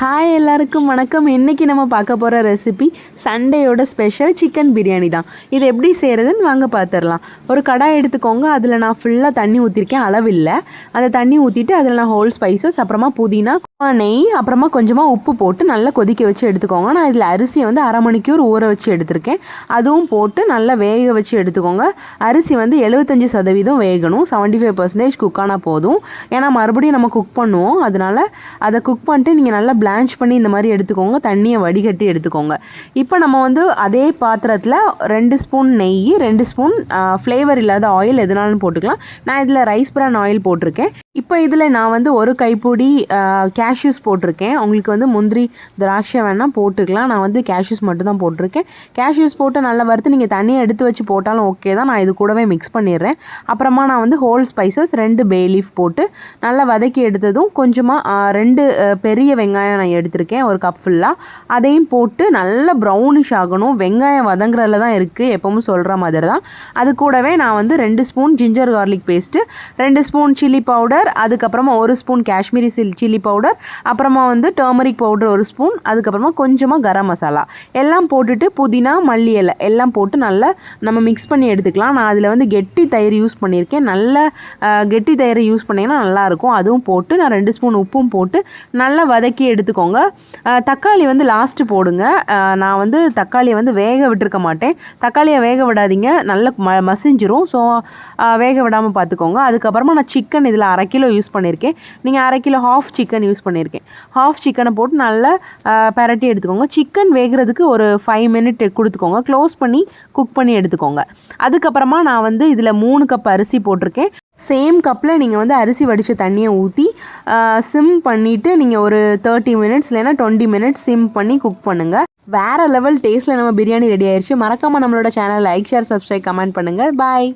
Hi எல்லாருக்கும் வணக்கம். இன்றைக்கி நம்ம பார்க்க போகிற ரெசிபி சண்டேயோட ஸ்பெஷல் சிக்கன் பிரியாணி தான். இது எப்படி செய்கிறதுன்னு வாங்க பார்த்துடலாம் ஒரு கடாய் எடுத்துக்கோங்க. அதில் நான் ஃபுல்லாக தண்ணி ஊற்றிருக்கேன் அளவில்லை. அந்த தண்ணி ஊற்றிட்டு அதில் நான் ஹோல் ஸ்பைசஸ் அப்புறமா புதினா நெய் அப்புறமா கொஞ்சமாக உப்பு போட்டு நல்லா கொதிக்க வச்சு எடுத்துக்கோங்க. நான் இதில் அரிசியை வந்து அரை மணிக்கூர் ஊற வச்சு எடுத்திருக்கேன். அதுவும் போட்டு நல்லா வேக வச்சு எடுத்துக்கோங்க. அரிசி வந்து எழுபத்தஞ்சி சதவீதம் வேகணும். செவன்ட்டி ஃபைவ் பர்சன்டேஜ் குக் ஆனால் போதும். ஏன்னா மறுபடியும் நம்ம குக் பண்ணுவோம். அதனால் அதை குக் பண்ணிட்டு நீங்கள் நல்லா பிளான்ச் பண்ணி இந்த மாதிரி எடுத்துக்கோங்க. தண்ணியை வடிகட்டி எடுத்துக்கோங்க. இப்போ நம்ம வந்து அதே பாத்திரத்தில் ரெண்டு ஸ்பூன் நெய் ரெண்டு ஸ்பூன் ஃப்ளேவர் இல்லாத ஆயில் எதுனாலும் போட்டுக்கலாம். நான் இதில் ரைஸ் பிரான் ஆயில் போட்டிருக்கேன். இப்போ இதில் நான் வந்து ஒரு கைப்பொடி கேஷ்யூஸ் போட்டிருக்கேன். உங்களுக்கு வந்து முந்திரி திராட்சை வேணால் போட்டுக்கலாம். நான் வந்து கேஷ்யூஸ் மட்டும் தான் போட்டிருக்கேன். கேஷ்யூஸ் போட்டு நல்லா வறுத்து நீங்கள் தண்ணியை எடுத்து வச்சு போட்டாலும் ஓகே தான். நான் இது கூடவே மிக்ஸ் பண்ணிடுறேன். அப்புறமா நான் வந்து ஹோல் ஸ்பைசஸ் ரெண்டு பே லீஃப் போட்டு நல்லா வதக்கி எடுத்ததும் கொஞ்சமாக ரெண்டு பெரிய வெங்காயம் நான் எடுத்திருக்கேன். ஒரு கப் ஃபுல்லாக அதையும் போட்டு நல்லா ப்ரௌனிஷ் ஆகணும். வெங்காயம் வதங்குறதுல தான் இருக்குது எப்பவும் சொல்கிற மாதிரி தான் அது கூடவே நான் வந்து ரெண்டு ஸ்பூன் ஜிஞ்சர் கார்லிக் பேஸ்ட்டு ரெண்டு ஸ்பூன் சில்லி பவுடர் அதுக்கப்புறமா ஒரு spoon Kashmiri chil chilli powder அப்புறமா வந்து டர்மரிக் பவுடர் ஒரு ஸ்பூன் அதுக்கப்புறமா கொஞ்சமாக கரம் மசாலா. எல்லாம் போட்டுட்டு புதினா மல்லி இலை எல்லாம் போட்டு நல்லா நம்ம மிக்ஸ் பண்ணி எடுத்துக்கலாம். நான் அதில் வந்து கெட்டி தயிர் யூஸ் பண்ணியிருக்கேன். நல்ல கெட்டி தயிரை யூஸ் பண்ணிங்கன்னா நல்லாயிருக்கும். அதுவும் போட்டு நான் ரெண்டு ஸ்பூன் உப்பும் போட்டு நல்லா வதக்கி எடுத்துக்கோங்க. தக்காளி வந்து லாஸ்ட்டு போடுங்க. நான் வந்து தக்காளியை வந்து வேக விட்டுருக்க மாட்டேன். தக்காளியை வேக விடாதீங்க. நல்லா ம மசிஞ்சிரும். ஸோ வேக விடாமல் பார்த்துக்கோங்க அதுக்கப்புறமா நான் சிக்கன் இதில் அரை கிலோ யூஸ் பண்ணியிருக்கேன். நீங்கள் அரை கிலோ ஹாஃப் சிக்கன் யூஸ் பண்ணியிருக்கேன். ஹாஃப் சிக்கனை போட்டு நல்லா பரட்டி பிரட்டி எடுத்துக்கோங்க. சிக்கன் வேகிறதுக்கு ஒரு ஃபைவ் மினிட் கொடுத்துக்கோங்க. க்ளோஸ் பண்ணி குக் பண்ணி எடுத்துக்கோங்க. அதுக்கப்புறமா நான் வந்து இதில் மூணு கப் அரிசி போட்டிருக்கேன். சேம் கப்பில் நீங்கள் வந்து அரிசி வடித்த தண்ணியை ஊற்றி சிம் பண்ணிவிட்டு நீங்கள் ஒரு தேர்ட்டி மினிட்ஸ் இல்லைன்னா டுவெண்ட்டி மினிட்ஸ் சிம் பண்ணி குக் பண்ணுங்கள் வேறு லெவல் டேஸ்ட்டில் நம்ம பிரியாணி ரெடி ஆயிடுச்சு மறக்காமல் நம்மளோட channel like share subscribe comment பண்ணுங்கள் பாய்